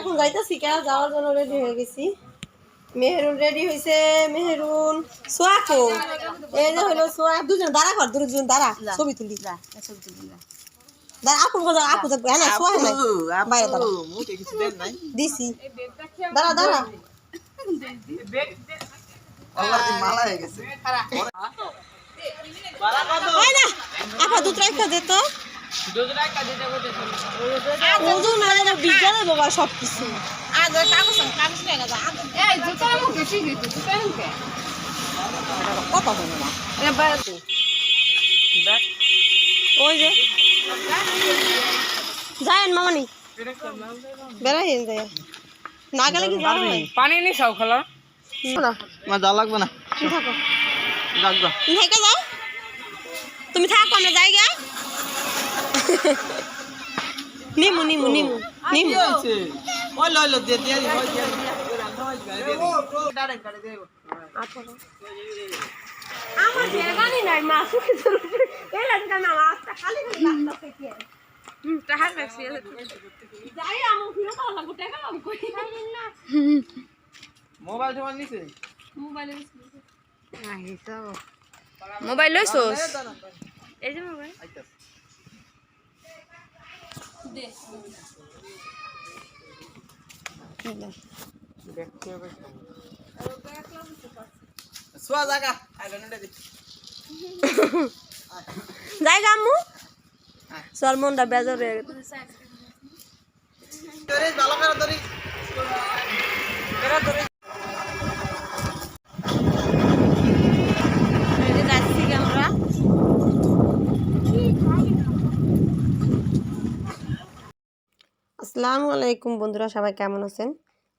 এখন যাইতেছি কে? যাওয়ার জন্য রেডি হয়ে গেছি। মেহরুন রেডি হয়েছে মেহরুন। সোয়াকো এই যে হলো সোয়া। দুজন দাঁড়া কর দুজন দাঁড়া ছবি তুলি। দাঁড়া আপু কথা আপু তো হ্যাঁ সোয়া নাই। বাইরে দাঁড়া। দিছি। দাঁড়া দাঁড়া। আপা দুধ রাখতে দে তো। ওজন মানে বিজ্ঞানের বাবা সব কিছু কথা শোনো না ওই যে যায়েন মামানি বেড়াই যায় না গেলে কি যাবে পানি নি খাও খালা। না যা লাগবে না। তুমি থাকো। লাগবে তুমি থেকে যাও। তুমি থাকো আমরা যাই গা নিমু নিমু নিমু নিমু ওই লই লো দিয়ে দিয়ে ওই দিয়ে ডাইরেক্ট গাড়ি আমার জায়গানি নাই মা সুখে এই লাগা না আস্তা খালি খালি লাগতা টাহার রাখছি যাই আমু ফিরে তো লাগু টাকা আমি কই না মোবাইল টোবাইল নিছে মোবাইল লইছস এই যে মোবাইল আইতাছে সোয়া জায়গা আগে নেড়ে দে। যাই গা আম্মু। চল মনটা বেজার হয়ে গেছে। ভালো করে ধরি এই যে যাচ্ছি কি আমরা আসসালামু আলাইকুম বন্ধুরা, সবাই কেমন আছেন?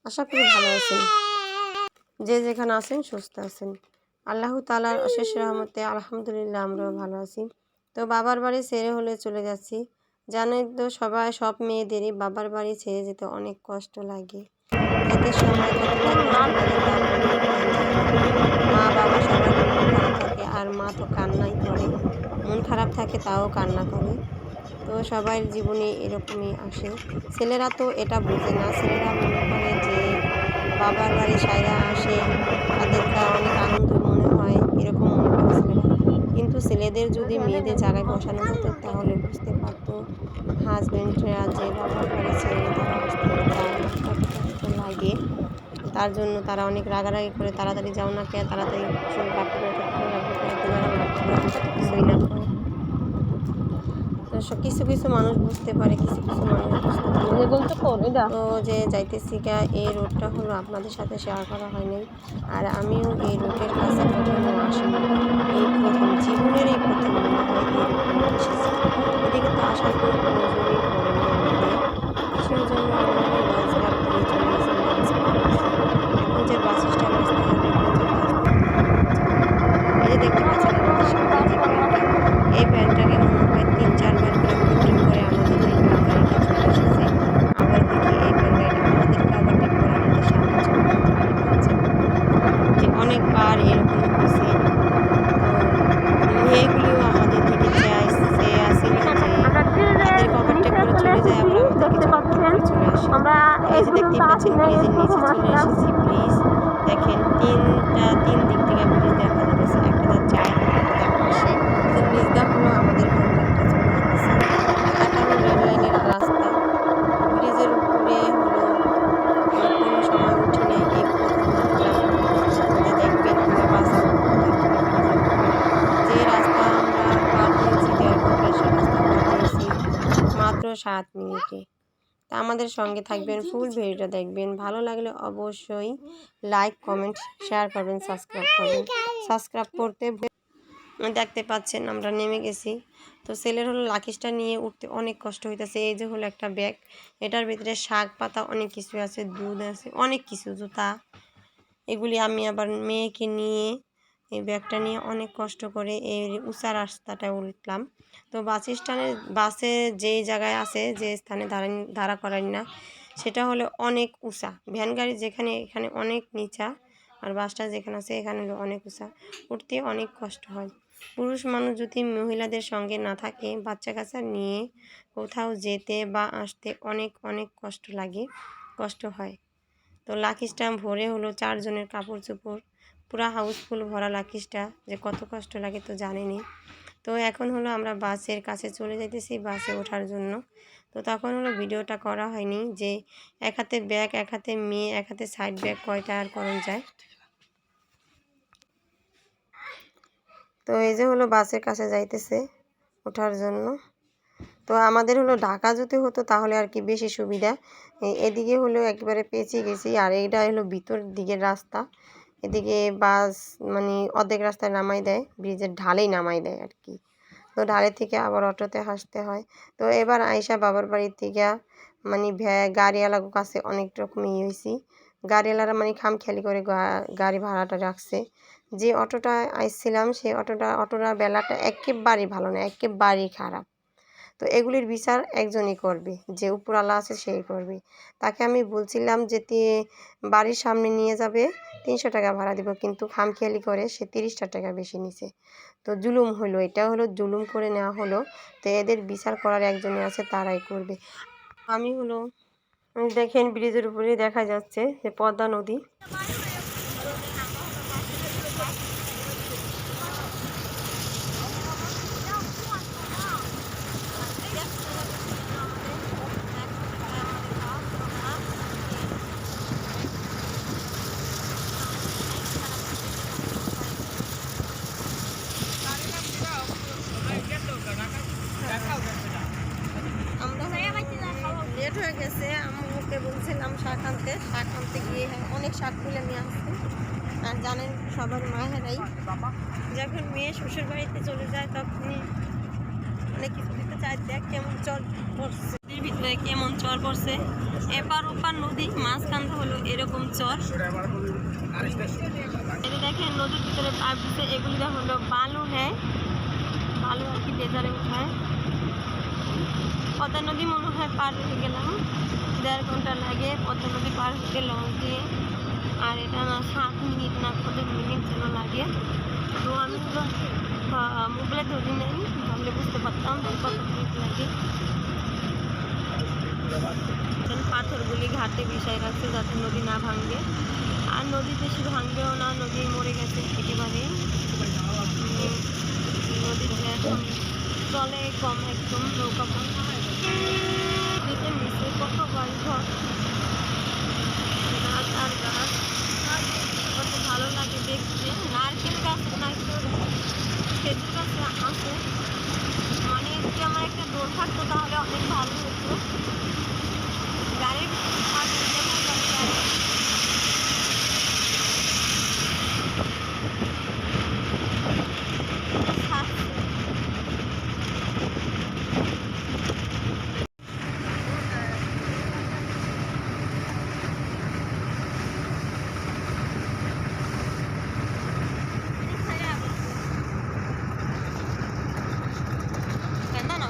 আশা করি ভালো আছেন। যে যেখানে আছেন, সুস্থ আছেন। আল্লাহ তালার অশেষ রহমতে আলহামদুলিল্লাহ আমরাও ভালো আছি। তো বাবার বাড়ি ছেড়ে হলে চলে যাচ্ছি। জানেন তো, সবাই সব মেয়েদেরই বাবার বাড়ি ছেড়ে যেতে অনেক কষ্ট লাগে। এতে মা বাবা মন থাকে আর মা তো কান্নাই করে। মন খারাপ থাকে, তাও কান্না করে। তো সবার জীবনে এরকমই আসে। ছেলেরা তো এটা বোঝে না। ছেলেরা মনে করে যে বাবার বাড়ি সাইরা আসে তাদেরকে অনেক আনন্দ মনে হয় এরকম মনে করে ছেলেরা। কিন্তু ছেলেদের যদি মেয়েদের জায়গায় বসানো হতো তাহলে বুঝতে পারতো হাজব্যান্ডরা যে বাবার বাড়ি ছেড়ে তারা লাগে। তার জন্য তারা অনেক রাগারাগি করে তাড়াতাড়ি যাও না কে তাড়াতাড়ি লাগবে না, কিছুই না কিছু কিছু মানুষ বুঝতে পারে কিছু কিছু মানুষ বুঝতে পারে। তো যে যাইতেছি গা এই রোডটা হলো আপনাদের সাথে শেয়ার করা হয়নি। আর আমিও এই রোডের কাছে কখনো আসিনি এই প্রথম জীবনের এই প্রথম এদিকে তো আসার কোনো প্রয়োজনই পড়েনি আমাদের সেই জন্য আমরা লঞ্চঘাট দিয়ে চলে গেছি লঞ্চ এখন যে বাস স্ট্যান্ড আসতে হবে এখন যে বাস এই যে দেখতে পাচ্ছেন আমাদের সামনে যে ভ্যানটা এই ভ্যানটাকে মনে হয় তিন চারবার করে বুকিং করে আমাদের এই ভ্যান গাড়িটা চলে এসেছে আবার দেখি এই ভ্যান গাড়িটা আমাদেরকে আবার ঠিক করে আমাদের সামনে চলে যাচ্ছে যে অনেকবার এরকম তো মেয়েগুলিও আমাদের থেকে চেয়ে আসে তাদের কভারটা করে চলে যায় চলে চলে আসে। এই যে দেখতেই পাচ্ছেন ব্রিজের নিচে চলে এসেছি ব্রিজ। দেখেন তিনটা তিন দিক থেকে ব্রিজ দেখা যাচ্ছে একটা যাচ্ছে আইন একটা পাশে তো ব্রিজটা হলো আমাদের কন্ট্রাক্টটা চলে যেতেছে এটা হলো রেল লাইনের রাস্তা ব্রিজের উপরে হলো আর কোনো সময় উঠি নেই এই প্রথম উঠলাম যে দেখবেন আমরা বাসে যে রাস্তা আমরা পার হয়েছি এয়ারপোর্টে সে রাস্তা পার হয়েছি মাত্র সাত মিনিটে তা আমাদের সঙ্গে থাকবেন ফুল ভিডিওটা দেখবেন। ভালো লাগলে অবশ্যই লাইক কমেন্ট শেয়ার করবেন সাবস্ক্রাইব করবেন। সাবস্ক্রাইব করতে দেখতে পাচ্ছেন আমরা নেমে গেছি। তো ছেলের হলো লাকিসটা নিয়ে উঠতে অনেক কষ্ট হইতেছে। এই যে হলো একটা ব্যাগ এটার ভিতরে শাক পাতা অনেক কিছু আছে দুধ আছে অনেক কিছু জুতা। এগুলি আমি আবার মেয়েকে নিয়ে এই ব্যাগটা নিয়ে অনেক কষ্ট করে এই উঁচা রাস্তাটা উঠলাম। তো বাস স্ট্যান্ডে, বাসে যেই জায়গায় আছে, যে স্থানে দাঁড়া দাঁড়া করাই না, সেটা হলো অনেক উঁচা। ভ্যান গাড়ি যেখানে, এখানে অনেক নিচা, আর বাসটা যেখানে আছে, এখানে হলো অনেক উঁচা। উঠতে অনেক কষ্ট হয়। পুরুষ মানুষ যদি মহিলাদের সঙ্গে না থাকে, বাচ্চা কাচ্চা নিয়ে কোথাও যেতে বা আসতে অনেক অনেক কষ্ট লাগে, কষ্ট হয়। তো লাকি স্ট্যাম্প ভরে হলো চারজনের কাপড় চোপড় পুরা হাউসফুল ভরা লাকিসটা, যে কত কষ্ট লাগে তো জানিনি। তো এখন হলো আমরা বাসের কাছে চলে যাইতেছি বাসে ওঠার জন্য। তো তখন হলো ভিডিওটা করা হয়নি যে এক হাতে ব্যাগ, এক হাতে মেয়ে, এক হাতে সাইড ব্যাগ কয়টা আর করণ যায়। তো এই যে হলো বাসের কাছে যাইতেছে ওঠার জন্য। তো আমাদের হলো ঢাকা যদি হতো তাহলে আর কি বেশি সুবিধা। এদিকে হলো একেবারে পেঁচিয়ে গেছি আর এইটা হলো ভিতর দিকের রাস্তা। এদিকে বাস মানে অর্ধেক রাস্তায় নামাই দেয়, ব্রিজের ঢালেই নামাই দেয় আর কি। তো ঢালে থেকে আবার অটোতে হাসতে হয়। তো এবার আয়সা বাবার বাড়ির থেকে মানে গাড়িওয়ালার কাছে অনেক রকম ইয়ে হয়েছি গাড়িওয়ালারা মানে খামখেয়ালি করে গাড়ি ভাড়াটা রাখছে। যে অটোটা আইসছিলাম সেই অটোটা অটোটা বেলাটা একেবারেই ভালো না, একেবারেই খারাপ। তো এগুলির বিচার একজনই করবে, যে উপরওয়ালা আছে সেই করবে। তাকে আমি বলছিলাম যে বাড়ির সামনে নিয়ে যাবে, তিনশো টাকা ভাড়া দিব, কিন্তু খামখেয়ালি করে সে তিরিশটা টাকা বেশি নিছে। তো জুলুম হলো এটা হলো জুলুম করে নেওয়া হলো, তো এদের বিচার করার একজনই আছে, তারাই করবে। আমি হলো, দেখেন ব্রিজের উপরেই দেখা যাচ্ছে যে পদ্মা নদী আমরা লেট হয়ে গেছে আম্মুকে বলছিলাম শাক আনতে শাক আনতে গিয়ে হ্যাঁ, অনেক শাক তুলে নিয়ে আসছে আর জানেন মায়েরাই। যখন মেয়ে শ্বশুর বাড়িতে চলে যায়, তখনই অনেক কিছু দিতে চায়, দেখ কেমন চর পড়ছে। ভিতরে কেমন চর পড়ছে। এপার ওপার নদী মাঝখানটা হলো এরকম চর। দেখেন, নদীর ভিতরে দিতে এগুলিটা হলো বালু নেয় বালু আর কি বেজারে উঠায়। পদ্মা নদী মনে হয় পার হয়ে গেলাম। দেড় ঘণ্টা লাগে, পদ্মা নদী পার হতে লঞ্চ দিয়ে আর এটা না সাত মিনিট না কত মিনিট যেন লাগে। তো আমি তো মোবাইলে ধরি নেই, তাহলে বুঝতে পারতাম কত মিনিট লাগে। পাথরগুলি ঘাটে বিষয় রাখছে যাতে নদী না ভাঙবে আর নদী বেশি ভাঙবেও না, নদী মরে গেছে একেবারে। নদীতে এখন চলে কম একদম নৌকা কম কত বাড়ি ঘর গাছ আর গাছ কত ভালো লাগে দেখতে নারকেল গাছ নারকেল খেজুর গাছ আছে মানে যদি আমার একটা দৌড় থাকতো তাহলে অনেক ভালো হতো গাড়ির থাকলে যেমন গাড়ি গাড়ি থাকছে Ganda, no?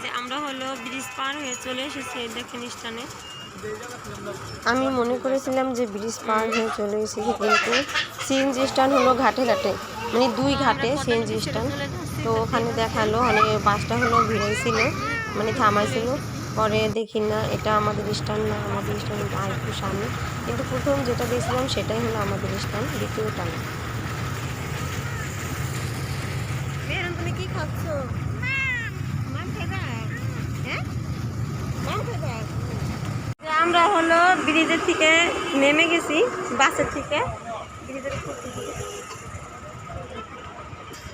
যে আমরা হলো ব্রিজ পার হয়ে চলে এসেছি এই দেখেন স্থানে। আমি মনে করেছিলাম যে ব্রিজ পার হয়ে চলে এসেছি কিন্তু সিএনজি স্ট্যান্ড হলো ঘাটে ঘাটে মানে দুই ঘাটে সিএনজি স্ট্যান্ড তো ওখানে দেখাল মানে বাসটা হলো ভিড়াইছিল মানে থামাইছিল। পরে দেখি না এটা আমাদের স্ট্যান্ড না আমাদের স্ট্যান্ড আর একটু সামনে। কিন্তু প্রথম যেটা দিয়েছিলাম সেটাই হলো আমাদের স্ট্যান্ড দ্বিতীয়টা না। তুমি কি খাচ্ছ মাম খাইবা হ্যাঁ মাম খাইবা যে আমরা হলো ব্রিজের থেকে নেমে গেছি, বাসের থেকে। ব্রিজের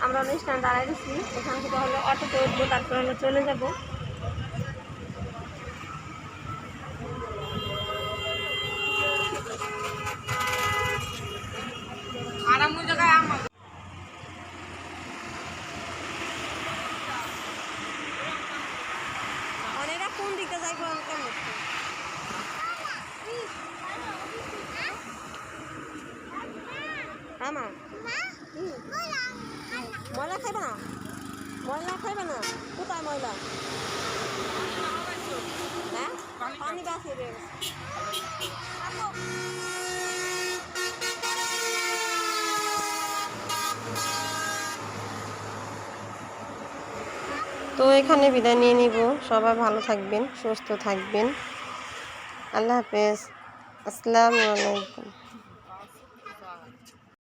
আমরা অনুষ্ঠান দাঁড়ায় গেছি। এখান থেকে হলো অটোতে উঠবো, তারপর হলো চলে যাব। ময়লা খাইবে না? কোথায় ময়লা? হ্যাঁ? পানি তো এখানে বিদায় নিয়ে নিব। সবাই ভালো থাকবেন সুস্থ থাকবেন। আল্লাহ হাফেজ। আসসালামু আলাইকুম।